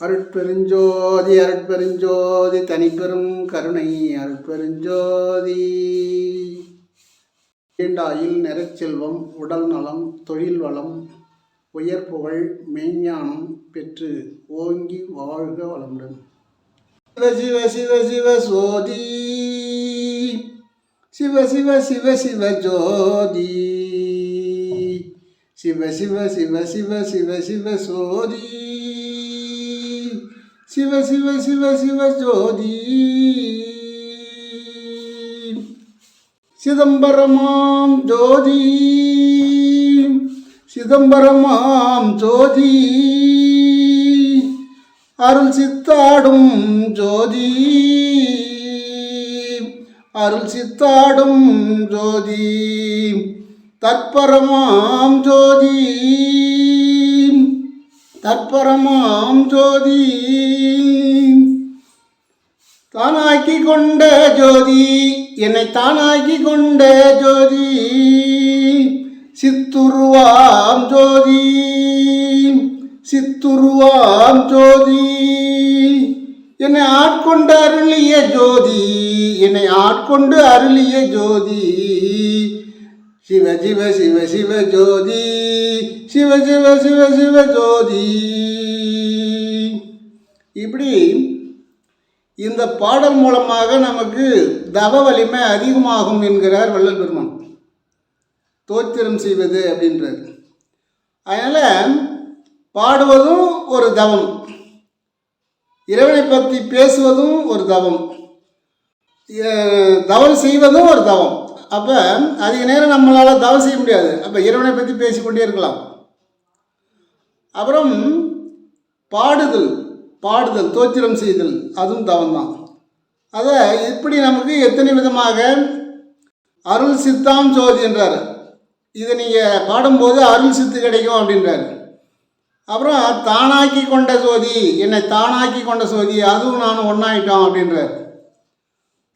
அருட்பெருஞ்சோதி அருட்பெருஞ்சோதி தனிப்பெரும் கருணை அருட்பெருஞ்சோதி. நீண்டாயில் நிறச்செல்வம் உடல் நலம் தொழில் வளம் உயர் புகழ் மெய்ஞானம் பெற்று ஓங்கி வாழ்க வளமுடன். சிவ சிவ சிவ சிவ சோதி. சிவ சிவ சிவ சிவ ஜோதி. சிவ சிவ சிவ சிவ சிவ சிவ சோதி. சிவ சிவ சிவ சிவ ஜோதி. சிதம்பரமாம் ஜோதி. சிதம்பரமாம் ஜோதி. அருள் சித்தாடும் ஜோதி. அருள் சித்தாடும் ஜோதி. தற்பரமாம் ஜோதி. தற்பரமாம் ஜோதி. தானாக்கி கொண்ட ஜோதி. என்னை தானாக்கி கொண்ட ஜோதி. சித்துருவாம் ஜோதி. சித்துருவாம் ஜோதி. என்னை ஆட்கொண்டு அருளிய ஜோதி. என்னை ஆட்கொண்டு அருளிய ஜோதி. சிவ சிவ சிவ சிவ ஜோதி சிவ சிவ சிவ சிவ ஜோதி. இப்படி இந்த பாடல் மூலமாக நமக்கு தவ வலிமை அதிகமாகும் என்கிறார் வள்ளல் பெருமான். தோத்திரம் செய்வது அப்படின்றார். அதனால் பாடுவதும் ஒரு தவம். இறைவனை பற்றி பேசுவதும் ஒரு தவம். தவம் செய்வதும் ஒரு தவம். அப்போ அதிக நேரம் நம்மளால் தவம் செய்ய முடியாது. அப்போ இறைவனை பற்றி பேசிக்கொண்டே இருக்கலாம். அப்புறம் பாடுதல் பாடுதல் தோத்திரம் செய்தல் அதுவும் தவம்தான் அதை இப்படி நமக்கு எத்தனை விதமாக? அருள் சித்தாம் ஜோதி என்றார். இதை நீங்கள் பாடும்போது அருள் சித்து கிடைக்கும் அப்படின்றார். அப்புறம் தானாக்கி கொண்ட சோதி என்னை தானாக்கி கொண்ட சோதி அதுவும் நான் ஒன்றாயிட்டோம் அப்படின்றார்.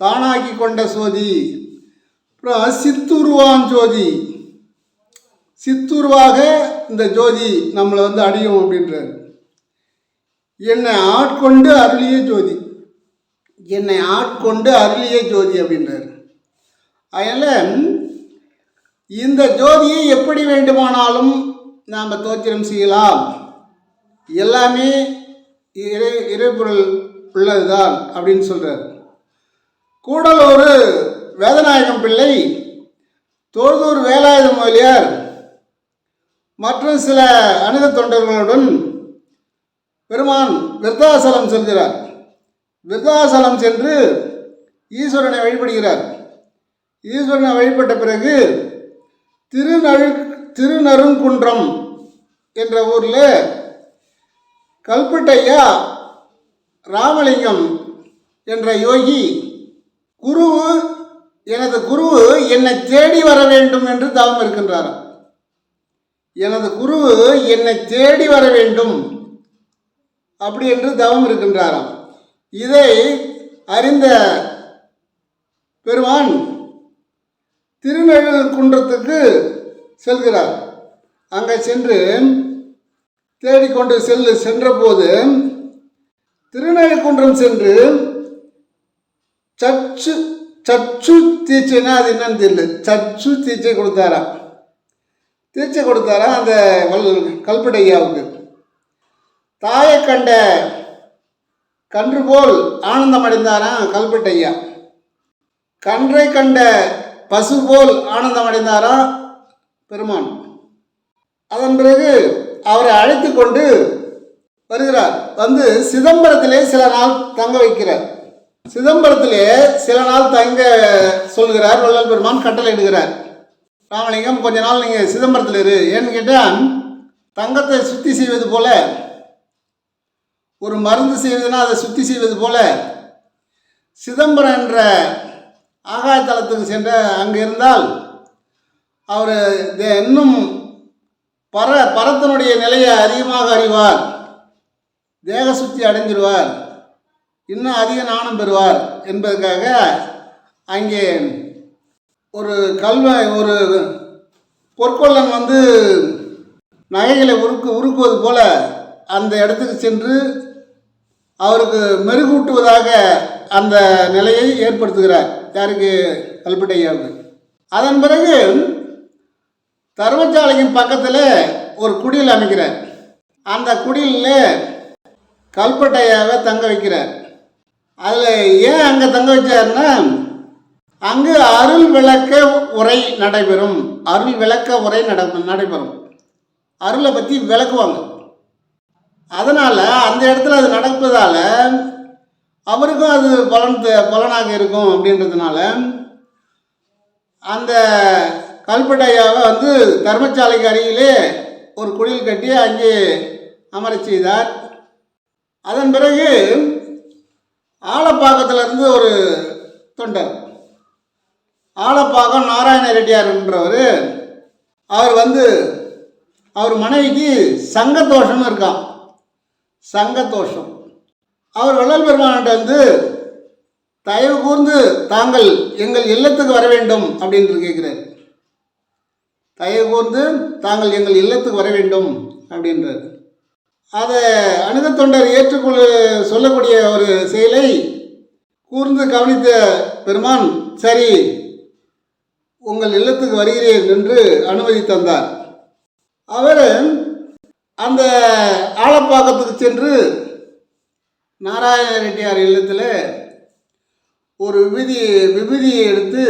தானாக்கி கொண்ட சோதி அப்புறம் சித்துருவான் ஜோதி. சித்துருவாக இந்த ஜோதி நம்மளை வந்து அடையும் அப்படின்றார். என்னை ஆட்கொண்டு அருளிய ஜோதி. என்னை ஆட்கொண்டு அருளிய ஜோதி அப்படின்றார். அதனால் இந்த ஜோதியை எப்படி வேண்டுமானாலும் நாம் தோத்திரம் செய்யலாம். எல்லாமே இறை இறைபொருள் உள்ளதுதான் அப்படின்னு சொல்கிறார் கூடலூர் வேதநாயகம் பிள்ளை தொழுதூர் வேலாயுத முதலியார் மற்றும் சில அனித தொண்டர்களுடன் பெருமான் விருத்தாசலம் செல்கிறார். விருத்தாசலம் சென்று ஈஸ்வரனை வழிபடுகிறார். ஈஸ்வரனை வழிபட்ட பிறகு திருநழு திருநருங்குன்றம் என்ற ஊரில் கல்பட்டையா ராமலிங்கம் என்ற யோகி குரு எனது குரு என்னை தேடி வர வேண்டும் என்று தவம் இருக்கின்றாராம் எனது குரு என்னை தேடி வர வேண்டும் அப்படி என்று தவம் இருக்கின்றாராம் இதை அறிந்த பெருமான் திருநெல்குன்றத்துக்கு செல்கிறார். அங்கே சென்று தேடிக்கொண்டு செல்லு சென்றபோது திருநெல்குன்றம் சென்று சற்று சச்சு தீச்சுன்னா அது என்னன்னு தெரியல. சச்சு தீட்சை கொடுத்தாராம். தீட்சை கொடுத்தாரா அந்த வல் கல்படையாவுக்கு. தாயை கண்ட கன்று போல் ஆனந்தம் அடைந்தாராம் கல்பட்டையா கன்றை கண்ட பசு போல் ஆனந்தம் அடைந்தாராம் பெருமான். அதன் பிறகு அவரை அழைத்து கொண்டு வருகிறார். வந்து சிதம்பரத்திலே சில நாள் தங்க வைக்கிறார். சிதம்பரத்திலே சில நாள் தங்க சொல்கிறார் வள்ளல் பெருமான் கட்டளை இடுகிறார் ராமலிங்கம் கொஞ்ச நாள் நீங்கள் சிதம்பரத்தில் இரு. ஏன்னு கேட்டால் தங்கத்தை சுத்தி செய்வது போல ஒரு மருந்து செய்வதுனா அதை சுத்தி செய்வது போல சிதம்பரம் என்ற ஆகாயத்தலத்துக்கு சென்ற அங்கே இருந்தால் அவர் இன்னும் பர பரத்தனுடைய நிலையை அதிகமாக அறிவார். தேக சுத்தி அடைஞ்சிடுவார் இன்னும் அதிக நாணம் பெறுவார் என்பதற்காக அங்கே ஒரு கல்வ ஒரு பொற்கொள்ளன் வந்து நகைகளை உருக்கு உருக்குவது போல அந்த இடத்துக்கு சென்று அவருக்கு மெருகூட்டுவதாக அந்த நிலையை ஏற்படுத்துகிறார். யாருக்கு? கல்பட்டையாவுக்கு அதன் பிறகு தர்மசாலையின் பக்கத்தில் ஒரு குடில் அமைக்கிறார். அந்த குடிலில் கல்பட்டையாவை தங்க வைக்கிறார். அதில் ஏன் அங்கே தங்க வச்சாருன்னா அங்கு அருள் விளக்க உரை நடைபெறும். அருள் விளக்க உரை நட நடைபெறும். அருளை பற்றி விளக்குவாங்க. அதனால் அந்த இடத்துல அது நடப்பதால் அவருக்கும் அது பலன் த- பலனாக இருக்கும் அப்படின்றதுனால அந்த கல்பட்டையாவை வந்து தர்மசாலைக்கு அருகிலே ஒரு குடில் கட்டி அங்கே அமரச் செய்தார். அதன் பிறகு ஆலப்பாக்கத்திலிருந்து ஒரு தொண்டர். ஆலப்பாக்கம் நாராயண ரெட்டியார்ன்றவர் அவர் வந்து அவர் மனைவிக்கு சங்கதோஷம் இருக்கான் சங்கத்தோஷம். அவர் வள்ளல் பெருமான்கிட்ட வந்து தயவு கூர்ந்து தாங்கள் எங்கள் இல்லத்துக்கு வர வேண்டும் அப்படின்னு கேட்குறாரு தயவு கூர்ந்து தாங்கள் எங்கள் இல்லத்துக்கு வர வேண்டும் அப்படின்றார். அதை அணுக தொண்டர் ஏற்றுக்கொள்ள சொல்லக்கூடிய ஒரு செயலை கூர்ந்து கவனித்த பெருமான் சரி உங்கள் இல்லத்துக்கு வருகிறேன் என்று அனுமதி தந்தார். அவர் அந்த ஆலப்பாக்கத்துக்கு சென்று நாராயண ரெட்டியார் இல்லத்தில் ஒரு விபூதி விபூதியை எடுத்து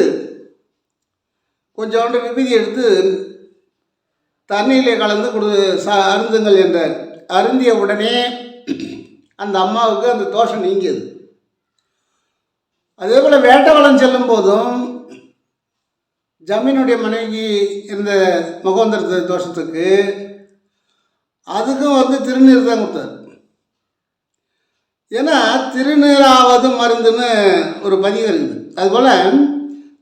கொஞ்சோண்டு விபூதி எடுத்து தண்ணியிலே கலந்து கொடு சா அருந்துங்கள் என்றார். அருந்திய உடனே அந்த அம்மாவுக்கு அந்த தோஷம் நீங்கியது. அதே போல் வேட்டவளம் செல்லும் போதும் ஜமீனுடைய மனைவி இருந்த மகோந்தர தோஷத்துக்கு அதுக்கும் வந்து திருநீர் தான் கொடுத்தார். ஏன்னா திருநீராவது மருந்துன்னு ஒரு பதிவு இருக்குது. அதுபோல்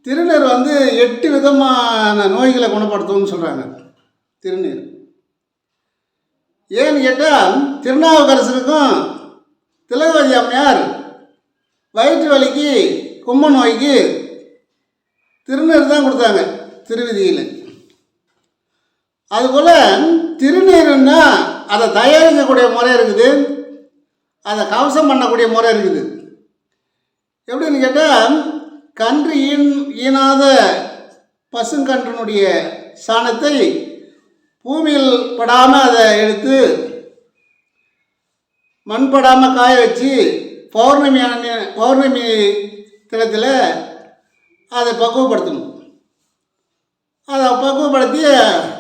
திருநீர் வந்து எட்டு விதமான நோய்களை குணப்படுத்தும்னு சொல்கிறாங்க திருநீர். ஏன்னு கேட்டால் திருநாவுக்கரசருக்கும் திலகவதி அம்மையார் வயிற்று வலிக்கு கும்ப நோய்க்கு திருநீர் தான் கொடுத்தாங்க திருவிதியில். அதுபோல் திருநீருன்னா அதை தயாரிக்கக்கூடிய முறை இருக்குது. அதை கவசம் பண்ணக்கூடிய முறை இருக்குது. எப்படின்னு கேட்டால் கன்று ஈன் ஈனாத பசுங்கன்றினுடைய சாணத்தை பூமியில் படாமல் அதை எடுத்து மண் படாமல் காய வச்சு பௌர்ணமி பௌர்ணமி தினத்தில் அதை பக்குவப்படுத்தணும். அதை பக்குவப்படுத்தி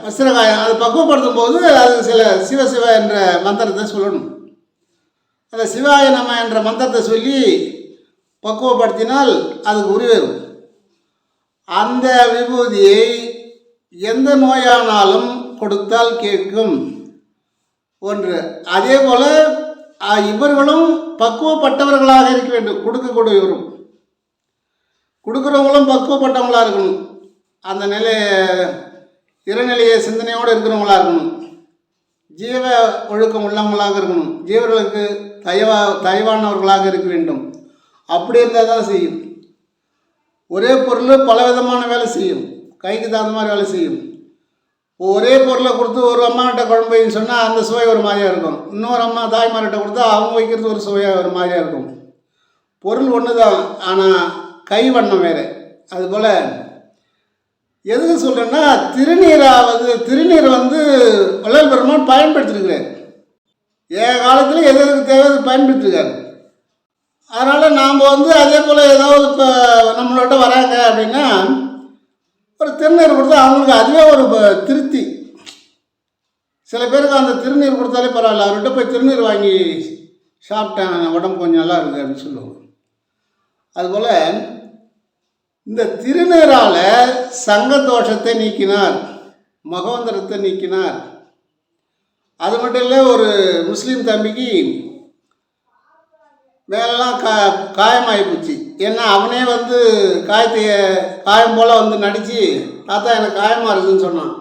வஸ்திரகாயம் அதை பக்குவப்படுத்தும் போது அது சில சிவ சிவ என்ற மந்திரத்தை சொல்லணும். அந்த சிவாய நம என்ற மந்திரத்தை சொல்லி பக்குவப்படுத்தினால் அதுக்கு உருவேறும் அந்த விபூதியை எந்த நோயானாலும் கொடுத்தால் கேட்கும். ஒன்று. அதே போல் இவர்களும் பக்குவப்பட்டவர்களாக இருக்க வேண்டும். கொடுக்கக்கூடியவரும். கொடுக்குறவங்களும் பக்குவப்பட்டவங்களாக இருக்கணும். அந்த நிலை இருநிலைய சிந்தனையோடு இருக்கிறவங்களா இருக்கணும். ஜீவ ஒழுக்கம் உள்ளவங்களாக இருக்கணும். ஜீவர்களுக்கு தயவா தயவானவர்களாக இருக்க வேண்டும். அப்படி இருந்தால் தான் செய்யும். ஒரே பொருள் பல விதமான வேலை செய்யும். கைக்கு தகுந்த மாதிரி வேலை செய்யும். ஒரே பொருளை கொடுத்து ஒரு அம்மாகிட்ட குழம்பு வைன்னு சொன்னால் அந்த சுவை ஒரு மாதிரியாக இருக்கும். இன்னொரு அம்மா தாய்மார்கிட்ட கொடுத்தா அவங்க வைக்கிறது ஒரு சுவையாக ஒரு மாதிரியாக இருக்கும். பொருள் ஒன்று தான் ஆனால் கை வண்ணம் வேறு. அதுபோல் எதுக்கு சொல்கிறேன்னா திருநீராவது திருநீர் வந்து வள்ளல் பெருமான் பயன்படுத்திருக்கிறார். ஏ காலத்தில் எது எதுக்கு தேவை அது பயன்படுத்திருக்காரு. அதனால் நாம் வந்து அதே போல் ஏதாவது இப்போ நம்மளோட வராங்க அப்படின்னா ஒரு திருநீர் கொடுத்தா அவங்களுக்கு அதுவே ஒரு திருப்தி. சில பேருக்கு அந்த திருநீர் கொடுத்தாலே பரவாயில்ல. அவர்கிட்ட போய் திருநீர் வாங்கி சாப்பிட்டேன் உடம்பு கொஞ்சம் நல்லா இருக்குது அப்படின்னு சொல்லுவாங்க. அதுபோல் இந்த திருநீரால் சங்க தோஷத்தை நீக்கினார் மகோந்தரத்தை நீக்கினார். அது மட்டும் இல்லை ஒரு முஸ்லீம் தம்பிக்கு மேலெல்லாம் கா காயமாகி போச்சு. ஏன்னா அவனே வந்து காயத்தைய காயம் போல் வந்து நடித்து தாத்தா எனக்கு காயமாக இருக்குதுன்னு சொன்னான்.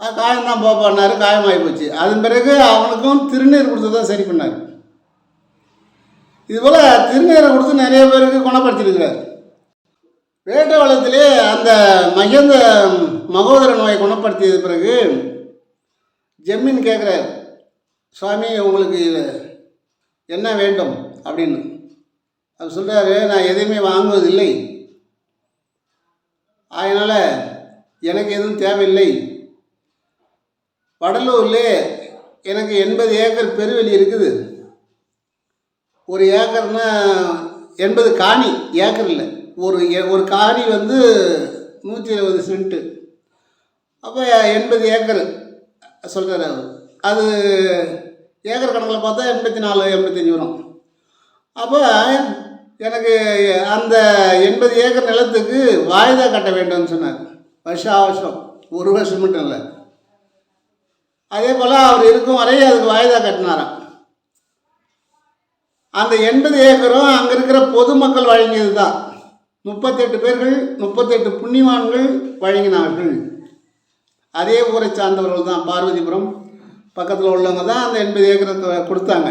"ஆ, காயம்தான் போப்பான்னாரு காயமாகி போச்சு. அதன் பிறகு அவனுக்கும் திருநீர் கொடுத்து தான் சரி பண்ணார். இதுபோல் திருநீரை கொடுத்து நிறைய பேருக்கு குணப்படுத்தியிருக்கிறார். வேட்டவளத்திலே அந்த மகேந்த மகோதர நோயை குணப்படுத்தியது பிறகு ஜெம்மின் கேட்குறார் சுவாமி உங்களுக்கு என்ன வேண்டும் அப்படின்னு. அவர் சொல்கிறாரு நான் எதையுமே வாங்குவதில்லை. அதனால் எனக்கு எதுவும் தேவையில்லை. வடலூரில் எனக்கு எண்பது ஏக்கர் பெருவெளி இருக்குது. ஒரு ஏக்கர்னா எண்பது காணி ஏக்கர் இல்லை ஒரு ஏ- ஒரு காணி வந்து நூற்றி இருபது சென்ட்டு. அப்போ எண்பது ஏக்கர் சொல்கிறாரு அவர். அது ஏக்கர் கணக்கில் பார்த்தா எண்பத்தி நாலு எண்பத்தஞ்சு வரும். அப்போ எனக்கு அந்த எண்பது ஏக்கர் நிலத்துக்கு வாய்தா கட்ட வேண்டும்னு சொன்னார். வருஷம் வருஷம் ஒரு வருஷம் மட்டும் இல்லை. அதே போல் அவர் இருக்கும் வரையும் அதுக்கு வாய்தா கட்டினாராம். அந்த எண்பது ஏக்கரும் அங்கே இருக்கிற பொதுமக்கள் வழங்கியது தான் முப்பத்தெட்டு பேர்கள் முப்பத்தெட்டு புண்ணியவான்கள் வழங்கினார்கள். அதே ஊரை சார்ந்தவர்கள் தான். பார்வதிபுரம் பக்கத்தில் உள்ளவங்க தான் அந்த எண்பது ஏக்கரை கொடுத்தாங்க.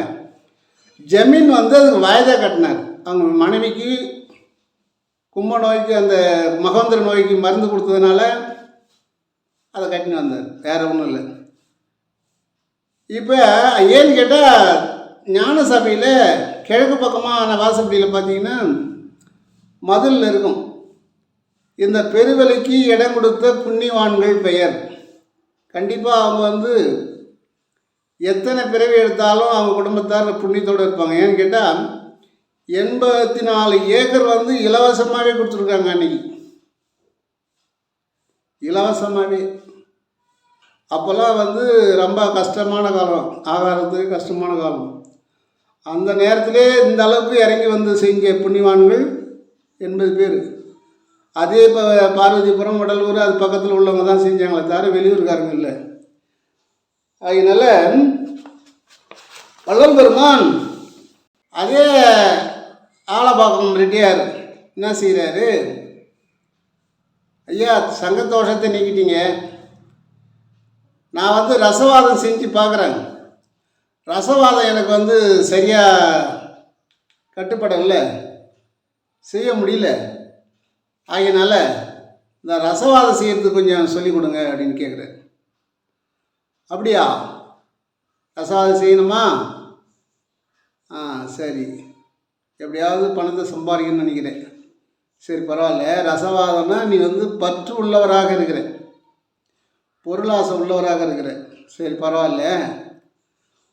ஜமீன் வந்து அதுக்கு வாய்தா கட்டினார். அவங்க மனைவிக்கு கும்ப நோய்க்கு அந்த மகோந்தர நோய்க்கு மருந்து கொடுத்ததுனால அதை கட்டின்னு வந்தார். வேறு ஒன்றும் இல்லை. இப்போ ஏன்னு கேட்டால் ஞான சபையில் கிழக்கு பக்கமான வாசப்படியில் பார்த்தீங்கன்னா மதில் இருக்கும். இந்த பெருவெளிக்கு இடம் கொடுத்த புண்ணியவான்கள் பெயர். கண்டிப்பாக அவங்க வந்து எத்தனை பிறவி எடுத்தாலும் அவங்க குடும்பத்தார் புண்ணியத்தோடு இருப்பாங்க. ஏன்னு கேட்டால் எண்பத்தி நாலு ஏக்கர் வந்து இலவசமாகவே கொடுத்துருக்காங்க அன்னைக்கு. இலவசமாகவே அப்போல்லாம் வந்து ரொம்ப கஷ்டமான காலம். ஆகாரத்துக்கு கஷ்டமான காலம். அந்த நேரத்திலே இந்த அளவுக்கு இறங்கி வந்து செஞ்ச புண்ணியவான்கள் எண்பது பேர். அதே இப்போ பார்வதிபுரம் உடலூர் அது பக்கத்தில் உள்ளவங்க தான் செஞ்சாங்களே தவிர வெளியூர்காரங்க இல்லை. அதனால வல்லம் பெருமான் அதே ஆலபாக்கம் ரெட்டியார் என்ன செய்கிறாரு? ஐயா சங்கத்தோஷத்தை நீக்கிட்டீங்க. நான் வந்து ரசவாதம் செஞ்சு பார்க்குறேன். ரசவாதம் எனக்கு வந்து சரியாக கட்டுப்படவில்லை. செய்ய முடியல. ஆகையினால இந்த ரசவாதம் செய்கிறதுக்கு கொஞ்சம் சொல்லிக் கொடுங்க அப்படின்னு கேட்குறேன் அப்படியா? ரசவாதம் செய்யணுமா? ஆ சரி. எப்படியாவது பணத்தை சம்பாதிக்கணும்னு நினைக்கிறேன். சரி பரவாயில்ல. ரசவாதம்னா நீ வந்து பற்று உள்ளவராக இருக்கிற. பொருளாசை உள்ளவராக இருக்கிற. சரி பரவாயில்ல.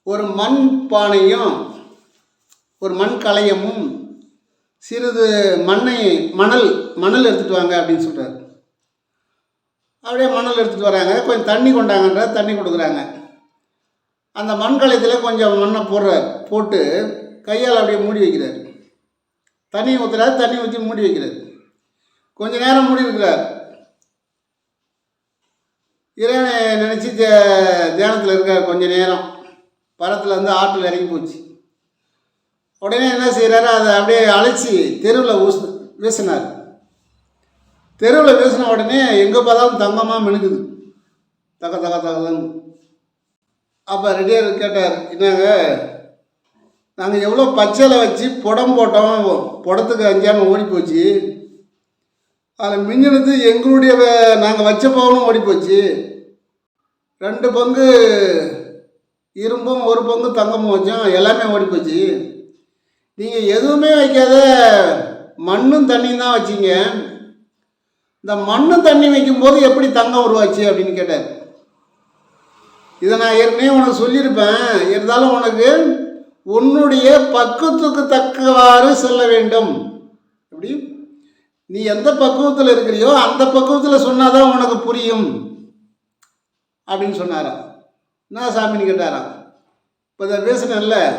ஒரு மண் பானையும் ஒரு மண் கலையமும் சிறிது மண்ணை மணல் மணல் எடுத்துகிட்டு வாங்க அப்படின்னு சொல்கிறார் அப்படியே மணல் எடுத்துகிட்டு வராங்க. கொஞ்சம் தண்ணி கொண்டாங்கன்ற தண்ணி கொடுக்குறாங்க. அந்த மண் கலையத்தில் கொஞ்சம் மண்ணை போடுறார். போட்டு கையால் அப்படியே மூடி வைக்கிறார். தண்ணி ஊற்றுறாரு தண்ணி ஊற்றி மூடி வைக்கிறார். கொஞ்ச நேரம் மூடி இருக்கிறார் இறைவனை நினச்சி தியானத்தில் இருக்கார் கொஞ்ச நேரம். பரத்தில் இருந்து ஆற்றில் இறங்கி போச்சு. உடனே என்ன செய்கிறாரு அதை அப்படியே அழைச்சி தெருவில் ஊசு வீசினார். தெருவில் பேசின உடனே எங்கே பார்த்தாலும் தங்கமாக மினுக்குது தக தக தகதன்னு. அப்போ ரெடியார் கேட்டார் என்னங்க நாங்கள் எவ்வளோ பச்சையில் வச்சு புடம் போட்டோம் புடத்துக்கு அஞ்சாமல் ஓடி போச்சு அதில் மிஞ்சினது எங்களுடைய நாங்கள் வச்ச பவனும் ஓடி போச்சு ரெண்டு பங்கு இரும்பும் ஒரு பங்கு தங்கமும் வச்சோம் எல்லாமே ஓடி போச்சு நீங்கள் எதுவுமே வைக்காத மண்ணும் தண்ணியும் தான் வச்சீங்க. இந்த மண்ணு தண்ணி வைக்கும்போது எப்படி தங்கம் உருவாச்சு அப்படின்னு கேட்டார். இதை நான் ஏற்கனவே உனக்கு சொல்லியிருப்பேன். இருந்தாலும் உனக்கு உன்னுடைய பக்குவத்துக்கு தக்கவாறு செல்ல வேண்டும். எப்படி? நீ எந்த பக்குவத்தில் இருக்கிறியோ அந்த பக்குவத்தில் சொன்னாதான் உனக்கு புரியும். அப்படின்னு சொன்னாராம் என்ன சாமின்னு கேட்டாராம். இப்போ இதை பேசினேன்ல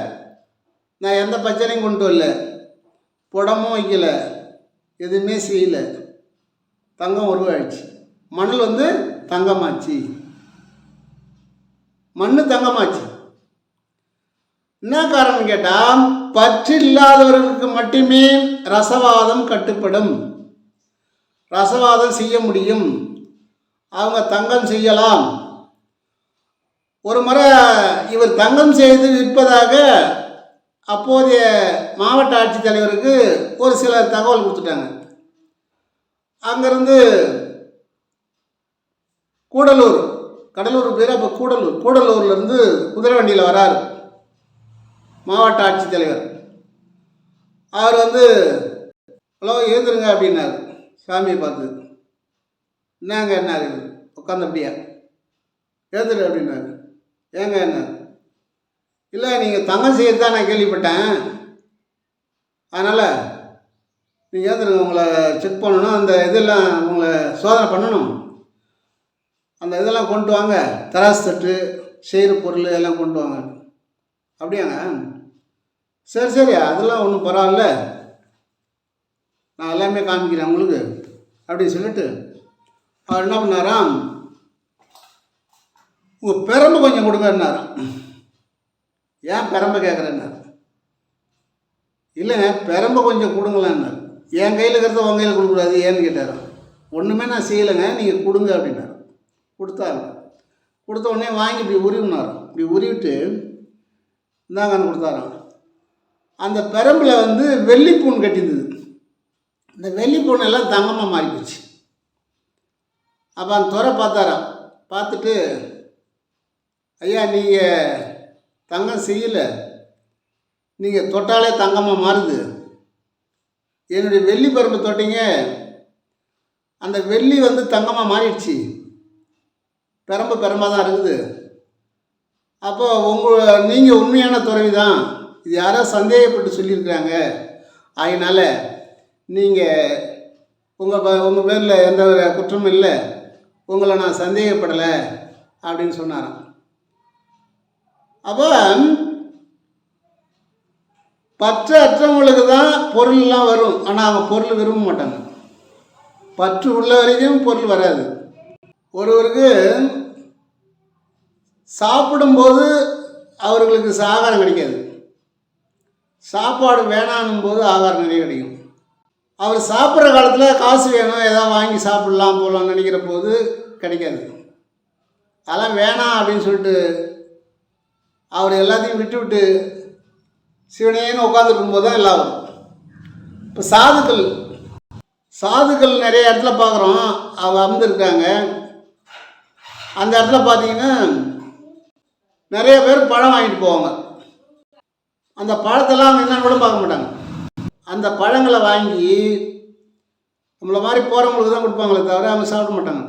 நான் எந்த பச்சனையும் கொண்டு வரல. புடமும் வைக்கல. எதுவுமே செய்யலை. தங்கம் உருவாயிடுச்சு. மணல் வந்து தங்கமாச்சு. மண் தங்கமாச்சு. என்ன காரணம் கேட்டால் பற்று இல்லாதவர்களுக்கு மட்டுமே ரசவாதம் கட்டுப்படும். ரசவாதம் செய்ய முடியும். அவங்க தங்கம் செய்யலாம். ஒரு முறை இவர் தங்கம் செய்து விற்பதாக அப்போதைய மாவட்ட ஆட்சித்தலைவருக்கு ஒரு சில தகவல் கொடுத்துட்டாங்க. அங்கேருந்து கூடலூர் கடலூர் பேர் அப்போ கூடலூர். கூடலூர்லேருந்து குதிரை வண்டியில் வராரு மாவட்ட ஆட்சித்தலைவர். அவர் வந்து ஹலோ எழுந்துருங்க அப்படின்னாரு. சாமியை பார்த்து என்னங்க என்ன உட்காந்து அப்படியா? எழுந்துரு அப்படின்னாரு. ஏங்க என்ன? இல்லை நீங்கள் தங்கம் செய்யறது தான் நான் கேள்விப்பட்டேன். அதனால் நீங்கள் ஏந்துருங்க உங்களை செக் பண்ணணும். அந்த இதெல்லாம் உங்களை சோதனை பண்ணணும். அந்த இதெல்லாம் கொண்டு வாங்க. தராசு தட்டு செய்கிற பொருள் எல்லாம் கொண்டு வாங்க. அப்படியாங்க? சரி சரி. அதெல்லாம் ஒன்றும் பரவாயில்ல. நான் எல்லாமே காமிக்கிறேன் உங்களுக்கு. அப்படின்னு சொல்லிட்டு அவர் என்ன பண்ணாராம்? உங்கள் பெரம்பு கொஞ்சம் கொடுங்கன்னாராம். ஏன் பெரம்பை கேட்குறேன்னாரு இல்லைங்க பெரம்பை கொஞ்சம் கொடுங்களேன்னாரு. என் கையில் இருக்கிறத உங்கள் கையில் கொடுக்கக்கூடாது ஏன்னு கேட்டார்? ஒன்றுமே நான் செய்யலைங்க நீங்கள் கொடுங்க அப்படின்னாரு. கொடுத்தாரு கொடுத்த உடனே வாங்கி இப்படி உருவினாராம். இப்படி உருவிட்டு இந்தாங்கன்னு கொடுத்தாராம். அந்த பெரம்பில் வந்து வெள்ளிப்பூன் கட்டியிருந்தது இந்த வெள்ளிப்பூன் எல்லாம் தங்கமாக மாறி போச்சு அப்போ அந்த துறை பார்த்தாராம். பார்த்துட்டு ஐயா நீங்கள் தங்கம் செய்யலை. நீங்கள் தொட்டாலே தங்கமாக மாறுது. என்னுடைய வெள்ளி பரும்பு தொட்டிங்க. அந்த வெள்ளி வந்து தங்கமாக மாறிடுச்சு. பெரம்பு பெரம்பாக தான் இருக்குது. அப்போ உங்கள் நீங்கள் உண்மையான துறவி தான் இது யாரோ சந்தேகப்பட்டு சொல்லியிருக்கிறாங்க. அதனால் நீங்கள் உங்கள் ப உங்கள் பேரில் எந்த ஒரு குற்றமும் இல்லை. உங்களை நான் சந்தேகப்படலை அப்படின்னு சொன்னாராம். அப்போ பற்று அற்றவங்களுக்கு தான் பொருள்லாம் வரும். ஆனால் அவங்க பொருள் விரும்ப மாட்டாங்க. பற்று உள்ள வரைக்கும் பொருள் வராது. ஒருவருக்கு சாப்பிடும்போது அவர்களுக்கு ஆகாரம் கிடைக்காது. சாப்பாடு வேணான்னும் போது ஆகாரம் நிறைய கிடைக்கும். அவர் சாப்பிட்ற காலத்தில் காசு வேணும் எதாவது வாங்கி சாப்பிட்லாம் போகலாம்னு நினைக்கிற போது கிடைக்காது. அதெல்லாம் வேணாம் அப்படின்னு சொல்லிட்டு அவர் எல்லாத்தையும் விட்டு விட்டு சிவனேன்னு உட்காந்துருக்கும்போது தான் எல்லாம் வரும். இப்போ சாதுக்கள் சாதுக்கள் நிறைய இடத்துல பார்க்குறோம். அவங்க அமர்ந்துருக்காங்க. அந்த இடத்துல பார்த்தீங்கன்னா நிறைய பேர் பழம் வாங்கிட்டு போவாங்க. அந்த பழத்தெல்லாம் அவங்க என்னன்னு கூட பார்க்க மாட்டாங்க. அந்த பழங்களை வாங்கி நம்மளை மாதிரி போகிறவங்களுக்கு தான் கொடுப்பாங்களே தவிர அவங்க சாப்பிட மாட்டாங்க.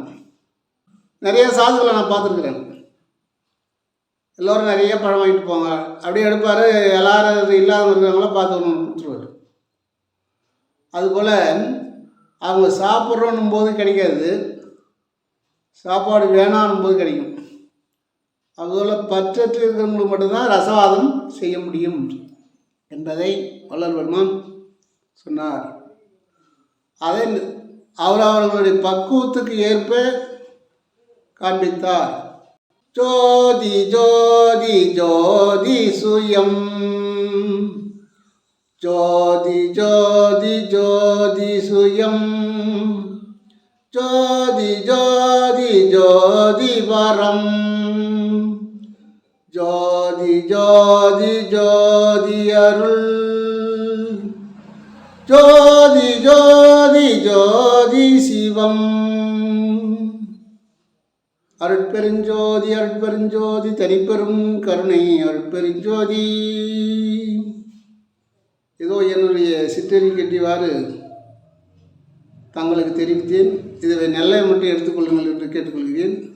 நிறைய சாதுகளை நான் பார்த்துருக்குறேன். எல்லோரும் நிறைய பழம் வாங்கிட்டு போங்க. அப்படியே எடுப்பார். எல்லாரும் இல்லாமல் இருக்கிறவங்களாம் பார்த்து கொடுத்துருவார் அதுபோல் அவங்க சாப்பிட்றோன்னும் போது கிடைக்காது. சாப்பாடு வேணான்னும் போது கிடைக்கும். அதுபோல் பற்றற்று இருக்கிறவங்களுக்கு மட்டும்தான் ரசவாதம் செய்ய முடியும் என்பதை வள்ளல் பெருமான் சொன்னார். அதை அவர் அவர்களுடைய பக்குவத்துக்கு ஏற்ப காண்பித்தார். ஜோதி ஜோதி ஜோதி சுயம் ஜோதி ஜோதி ஜோதி சுயம் ஜோதி ஜோதி ஜோதி வரம் ஜோதி ஜோதி ஜோதி அருள் ஜோதி ஜோதி ஜோதி சிவம் அருட்பெருஞ்சோதி அருட்பெருஞ்சோதி தனிப்பெரும் கருணை அருட்பெருஞ்சோதி. ஏதோ என்னுடைய சிற்றறி கட்டிவாறு தங்களுக்கு தெரிவித்தேன். இதை நெல்லை மட்டும் எடுத்துக்கொள்ளுங்கள் என்று கேட்டுக்கொள்கிறேன்.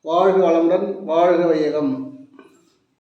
வாழ்க வளமுடன் வாழ்க வையகம்.